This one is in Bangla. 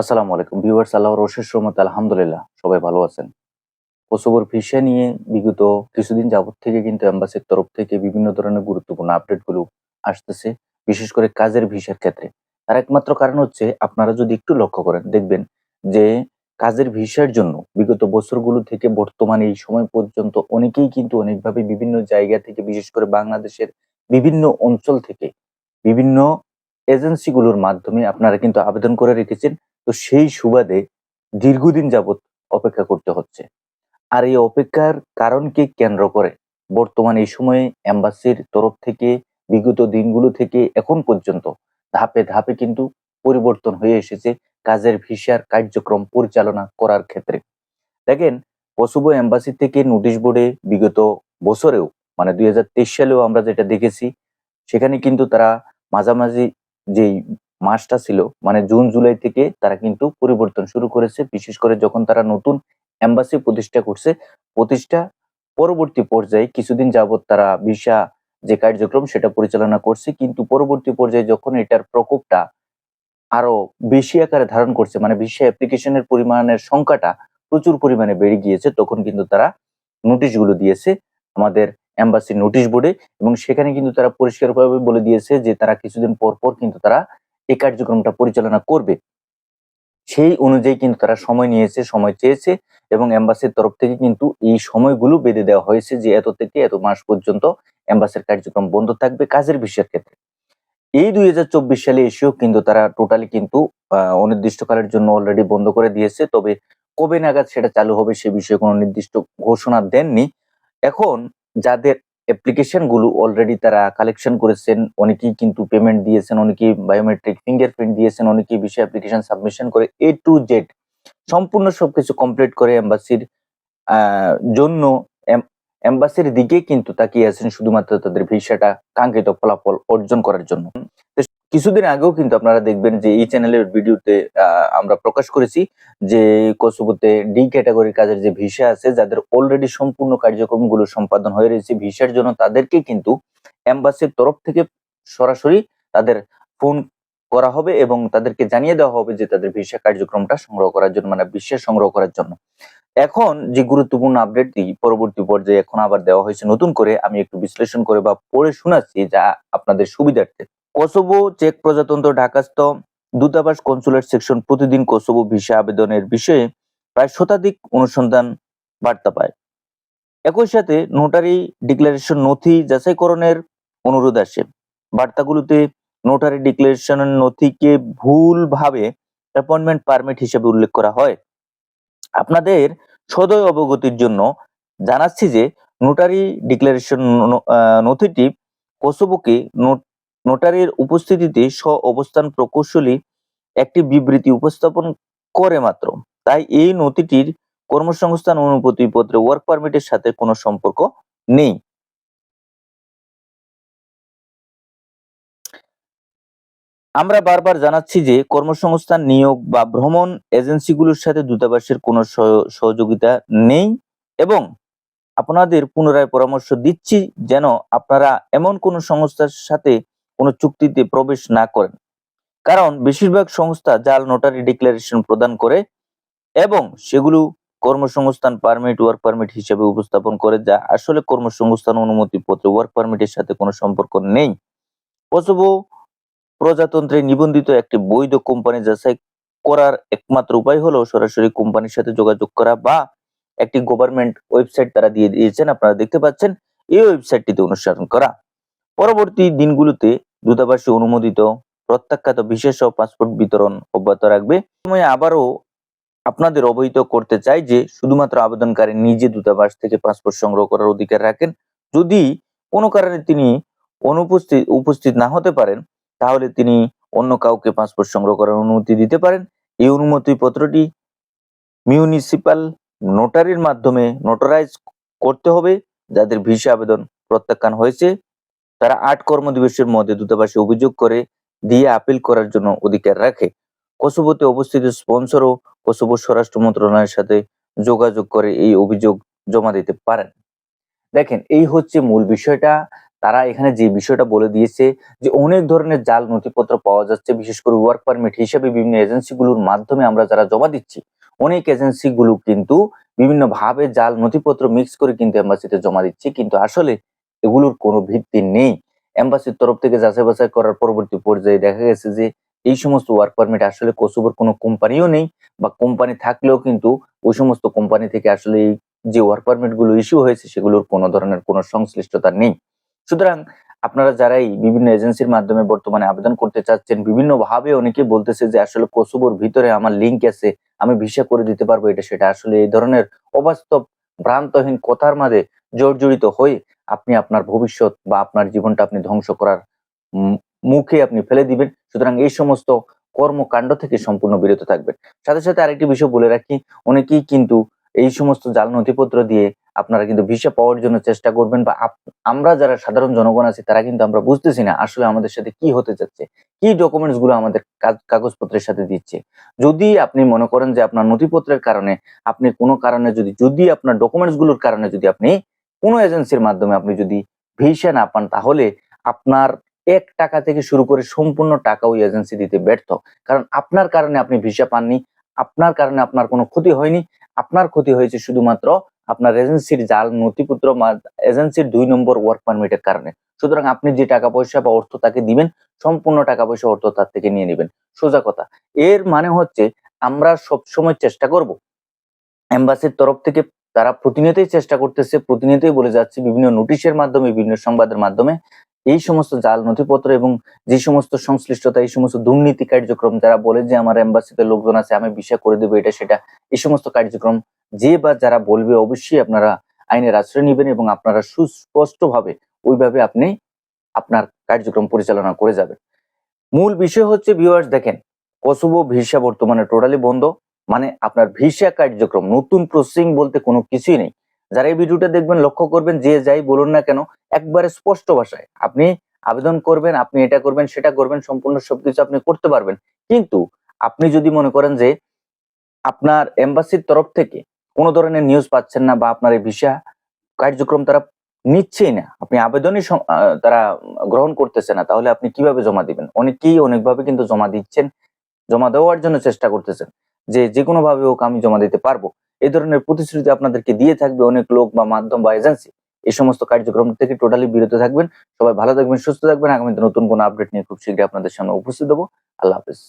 আসসালামু আলাইকুম। ভিউয়ার্স, আল্লাহর অশেষ রহমত আলহামদুলিল্লাহ, সবাই ভালো আছেন। কোসোভোর ভিসা নিয়ে বিগত কিছুদিন যাবত থেকে কিন্তু এম্বাসির তরফ থেকে বিভিন্ন ধরনের গুরুত্বপূর্ণ আপডেটগুলো আসতেছে, বিশেষ করে কাজের ভিসার ক্ষেত্রে। তার একমাত্র কারণ হচ্ছে, আপনারা যদি একটু লক্ষ্য করেন, দেখবেন যে কাজের ভিসার জন্য বিগত বছরগুলো থেকে বর্তমানে এই সময় পর্যন্ত অনেকেই কিন্তু অনেকভাবে বিভিন্ন জায়গা থেকে, বিশেষ করে বাংলাদেশের বিভিন্ন অঞ্চল থেকে, বিভিন্ন এজেন্সিগুলোর মাধ্যমে আপনারা কিন্তু আবেদন করে রেখেছেন। তো সেই সুবাদে দীর্ঘদিন যাবত অপেক্ষা করতে হচ্ছে। আর এই অপেক্ষার কারণকে কেন্দ্র করে বর্তমানে এই সময়ে অ্যাম্বাসির তরফ থেকে, বিগত দিনগুলো থেকে এখন পর্যন্ত ধাপে ধাপে কিন্তু পরিবর্তন হয়ে এসেছে কাজের ভিসার কার্যক্রম পরিচালনা করার ক্ষেত্রে। দেখেন কসোভো এম্বাসি থেকে নোটিশ বোর্ডে বিগত বছরেও মানে দুই হাজার তেইশ সালেও আমরা যেটা দেখেছি, সেখানে কিন্তু তারা মাঝামাঝি যেই মাসটা ছিল মানে জুন, জুলাই থেকে তারা কিন্তু পরিবর্তন শুরু করেছে। বিশেষ করে যখন তারা নতুন এম্বাসি প্রতিষ্ঠা করছে, প্রতিষ্ঠা পরবর্তী পর্যায়ে কিছুদিন যাবৎ তারা ভিসা যে কার্যক্রম সেটা পরিচালনা করছে। কিন্তু পরবর্তী পর্যায়ে যখন এটার প্রকোপটা আরও বেশি আকারে ধারণ করছে মানে ভিসা অ্যাপ্লিকেশনের পরিমাণের সংখ্যাটা প্রচুর পরিমাণে বেড়ে গিয়েছে, তখন কিন্তু তারা নোটিশগুলো দিয়েছে। আমাদের এম্বাসি নোটিশ বোর্ডে এবং সেখানে কিন্তু তারা পরিষ্কারভাবে বলে দিয়েছে যে তারা কিছুদিন পর পর কিন্তু তারা এই কার্যক্রমটা পরিচালনা করবে। সেই অনুযায়ী কিন্তু তারা সময় নিয়েছে, সময় চেয়েছে এবং এম্বাসির তরফ থেকে কিন্তু এই সময়গুলো বেঁধে দেওয়া হয়েছে যে এত থেকে এত মাস পর্যন্ত এম্বাসির কার্যক্রম বন্ধ থাকবে কাজের বিষয়ের ক্ষেত্রে। এই দুই হাজার চব্বিশ সালে এসেও কিন্তু তারা টোটালি কিন্তু অনির্দিষ্টকালের জন্য অলরেডি বন্ধ করে দিয়েছে। তবে কবে নাগাদ সেটা চালু হবে সে বিষয়ে কোনো নির্দিষ্ট ঘোষণা দেননি। এখন যাদের অ্যাপ্লিকেশনগুলো অলরেডি তারা কালেকশন করেছেন, অনেকেই কিন্তু পেমেন্ট দিয়েছেন, অনেকেই বায়োমেট্রিক ফিঙ্গারপ্রিন্ট দিয়েছেন, অনেকেই বিষয় অ্যাপ্লিকেশন সাবমিশন করে এ টু জেড সম্পূর্ণ সবকিছু কমপ্লিট করে এম্বাসির জন্য এম্বাসির দিকে কিন্তু তাকিয়ে আছেন শুধুমাত্র তাদের ভিসাটা কাঙ্ক্ষিত ফলাফল অর্জন করার জন্য। কিছুদিন আগেও কিন্তু আপনারা দেখবেন যে এই চ্যানেলের ভিডিওতে আমরা প্রকাশ করেছি যে কসোভোতে ডি ক্যাটাগরি কাজের যে ভিসা আছে, যাদের অলরেডি সম্পূর্ণ কার্যক্রমগুলো সম্পাদন হয়ে রয়েছে, ভিসার জন্য তাদেরকে কিন্তু এম্বাসির তরফ থেকে সরাসরি তাদের ফোন করা হবে এবং তাদেরকে জানিয়ে দেওয়া হবে যে তাদের ভিসা কার্যক্রমটা সংগ্রহ করার জন্য মানে ভিসা সংগ্রহ করার জন্য। এখন যে গুরুত্বপূর্ণ আপডেটটি পরবর্তী পর্যায়ে এখন আবার দেওয়া হয়েছে নতুন করে, আমি একটু বিশ্লেষণ করে বা পড়ে শোনাচ্ছি যা আপনাদের সুবিধার্থে। কসোভো চেক প্রজাতন্ত্র ঢাকাস্থ দূতাবাস কনসুলেট সেকশন প্রতিদিন কসোভো ভিসা আবেদনের বিষয়ে প্রায় শতাধিক অনুসন্ধান বার্তা পায়। একই সাথে নোটারি ডিক্লারেশন নথি যাচাইকরণের অনুরোধ আসে। বার্তাগুলোতে নোটারি ডিক্লারেশনের নথিকে ভুলভাবে অ্যাপয়েন্টমেন্ট পারমিট হিসেবে উল্লেখ করা হয়। আপনাদের সদয় অবগতির জন্য জানাচ্ছি যে নোটারি ডিক্লারেশন নথিটি কোসোভোকে নো- নোটারির উপস্থিতিতে স্ব অবস্থান প্রকৌশলী একটি বিবৃতি উপস্থাপন করে মাত্র। তাই এই নথিটির কর্মসংস্থান অনুমতি পত্রে ওয়ার্ক পারমিটের সাথে কোনো সম্পর্ক নেই। আমরা বারবার জানাচ্ছি যে কর্মসংস্থান নিয়োগ বা ভ্রমণ এজেন্সিগুলোর সাথে দূতাবাসের কোনো সহ- সহযোগিতা নেই এবং আপনাদের পুনরায় পরামর্শ দিচ্ছি যেন আপনারা এমন কোনো সংস্থার সাথে কোনো চুক্তিতে প্রবেশ না করেন। কারণ বেশিরভাগ সংস্থা জাল নোটারি ডিক্লারেশন প্রদান করে এবং সেগুলো কর্মসংস্থান পারমিট ওয়ার্ক পারমিট হিসেবে উপস্থাপন করে, যা আসলে কর্মসংস্থান অনুমতি পত্র ওয়ার্ক পারমিটের সাথে কোনো সম্পর্ক নেই। কসোভো প্রজাতন্ত্রে নিবন্ধিত একটি বৈধ কোম্পানি যাচাই করার একমাত্র উপায় হলো সরাসরি কোম্পানির সাথে যোগাযোগ করা বা একটি গভর্নমেন্ট ওয়েবসাইট তারা দিয়ে দিয়েছেন। আপনারা দেখতে পাচ্ছেন, এই ওয়েবসাইটটিতে অনুসরণ করা। পরবর্তী দিনগুলোতে দূতাবাসে অনুমোদিত, প্রত্যাখ্যাত বিশেষ পাসপোর্ট বিতরণ অব্যাহত রাখবে। সময় আবারও আপনাদের অবহিত করতে চাই যে, শুধুমাত্র আবেদনকারী নিজে দূতাবাস থেকে পাসপোর্ট সংগ্রহ করার অধিকার রাখেন। যদি কোনো কারণে তিনি অনুপস্থিত, উপস্থিত না হতে পারেন, তাহলে তিনি অন্য কাউকে পাসপোর্ট সংগ্রহ করার অনুমতি দিতে পারেন। এই অনুমতি পত্রটি মিউনিসিপাল নোটারির মাধ্যমে নোটারাইজ করতে হবে, যাদের ভিসা আবেদন প্রত্যাখ্যান হয়েছে। তারা আট কর্মদিবসের মধ্যে দূতাবাসে অভিযোগ করে দিয়ে আপিল করার জন্য অধিকার রাখে। কসোভোতে অবস্থিত স্পন্সর ও কসোভো স্বরাষ্ট্র মন্ত্রণালয়ের সাথে যোগাযোগ করে এই অভিযোগ জমা দিতে পারেন। দেখেন, এই হচ্ছে মূল বিষয়টা। তারা এখানে যে বিষয়টা বলে দিয়েছে যে, অনেক ধরনের জাল নথিপত্র পাওয়া যাচ্ছে, বিশেষ করে ওয়ার্ক পারমিট হিসেবে বিভিন্ন এজেন্সিগুলোর মাধ্যমে আমরা যারা জমা দিচ্ছি, অনেক এজেন্সিগুলো কিন্তু বিভিন্ন ভাবে জাল নথিপত্র মিক্স করে কিন্তু এম্বাসিতে জমা দিচ্ছে। কিন্তু আসলে এগুলোর কোনো ভিত্তি নেই। এম্বাসির তরফ থেকে যাচাই বাছাই করার পরবর্তী পর্যায়ে দেখা গেছে যে, এই সমস্ত ওয়ার্ক পারমিট আসলে কোসোভোর কোনো কোম্পানিও নেই বা কোম্পানি থাকলেও কিন্তু ওই সমস্ত কোম্পানি থেকে আসলে এই যে ওয়ার্ক পারমিটগুলো ইস্যু হয়েছে সেগুলোর কোনো ধরনের কোনো সংশ্লিষ্টতা নেই। সুতরাং আপনারা যারাই বিভিন্ন এজেন্সির মাধ্যমে বর্তমানে আবেদন করতে চাচ্ছেন বিভিন্ন ভাবে অনেকে বলতেছে যে, আসলে কোসোভোর ভিতরে আমার লিঙ্ক আছে, আমি ভিসা করে দিতে পারব। এটা সেটা আসলে এই ধরনের অবাস্তব, ভ্রান্তহীন কথার মাঝে জর্জরিত হয়ে আপনি আপনার ভবিষ্যৎ বা আপনার জীবনটা আপনি ধ্বংস করার মুখে আপনি ফেলে দিবেন। সুতরাং এই সমস্ত কর্মকাণ্ড থেকে সম্পূর্ণ বিরত থাকবেন। সাথে সাথে আরেকটি বিষয় বলে রাখি, অনেকেই কিন্তু এই সমস্ত জাল নথিপত্র দিয়ে আপনারা কিন্তু ভিসা পাওয়ার জন্য চেষ্টা করবেন বা আমরা যারা সাধারণ জনগণ আছি, তারা কিন্তু আমরা বুঝতেছি না আসলে আমাদের সাথে কি হতে যাচ্ছে, কি ডকুমেন্টসগুলো আমাদের কাগজপত্রের সাথে দিচ্ছে। যদি আপনি মনে করেন যে আপনার নথিপত্রের কারণে, আপনি কোনো কারণে যদি যদি আপনার ডকুমেন্টসগুলোর কারণে যদি আপনি কোনো এজেন্সির মাধ্যমে আপনি যদি ভিসা না পান, তাহলে আপনার এক টাকা থেকে শুরু করে সম্পূর্ণ টাকা ওই এজেন্সি দিতে ব্যর্থ। কারণ আপনার কারণে আপনি ভিসা পাননি, আপনার কারণে আপনার কোনো ক্ষতি হয়নি। আপনার ক্ষতি হয়েছে শুধুমাত্র আপনার এজেন্সির জাল, নথিপত্র এজেন্সির দুই নম্বর ওয়ার্ক পারমিটের কারণে। সুতরাং আপনি যে টাকা পয়সা বা অর্থ তাকে দিবেন, সম্পূর্ণ টাকা পয়সা অর্থ তার থেকে নিয়ে নেবেন। সোজা কথা। এর মানে হচ্ছে আমরা সবসময় চেষ্টা করব। এম্বাসির তরফ থেকে তারা প্রতিনিয়তই চেষ্টা করতেছে, প্রতিনিয়তই বলে যাচ্ছে বিভিন্ন নোটিশের মাধ্যমে, বিভিন্ন সংবাদের মাধ্যমে। এই সমস্ত জাল, নথিপত্র এবং যে সমস্ত সংশ্লিষ্টতা, এই সমস্ত দুর্নীতি কার্যক্রম যারা বলে যে আমার এম্বাসিতে লোকজন আছে, আমি বিষয় করে দেবো, এটা, সেটা, এই সমস্ত কার্যক্রম যে বা যারা বলবে অবশ্যই আপনারা আইনের আশ্রয় নেবেন এবং আপনারা সুস্পষ্টভাবে ওইভাবে আপনি আপনার কার্যক্রম পরিচালনা করে যাবেন। মূল বিষয় হচ্ছে ভিউয়ার্স দেখেন কসোভো ভিসা বর্তমানে টোটালি বন্ধ। মানে আপনার ভিসা কার্যক্রম, নতুন প্রসেসিং বলতে কোনো কিছুই নেই। যারা এই ভিডিওটা দেখবেন, লক্ষ্য করবেন, যে যাই বলুন না কেন, একবারে স্পষ্ট ভাষায়। আপনি আবেদন করবেন, আপনি এটা করবেন, সেটা করবেন, সম্পূর্ণ সবকিছু আপনি করতে পারবেন। কিন্তু আপনি যদি মনে করেন যে আপনার এম্বাসির তরফ থেকে কোনো ধরনের নিউজ পাচ্ছেন না বা আপনার এই ভিসা কার্যক্রম তারা নিচ্ছেই না, আপনি আবেদনই তারা গ্রহণ করতেছে না, তাহলে আপনি কীভাবে জমা দিবেন? অনেকেই অনেকভাবে কিন্তু জমা দিচ্ছেন, জমা দেওয়ার জন্য চেষ্টা করতেছেন। যে যে কোনো ভাবে হোক আমি জমা দিতে পারব। এই ধরনের প্রতিশ্রুতি আপনাদেরকে দিয়ে থাকবে অনেক লোক বা মাধ্যম বা এজেন্সি। এই সমস্ত কার্যক্রম থেকে টোটালি বিরত থাকবেন। সবাই ভালো থাকবেন, সুস্থ থাকবেন। আগামীতে নতুন কোনো আপডেট নিয়ে খুব শীঘ্রই আপনাদের সামনে উপস্থিত হব। আল্লাহ হাফিজ।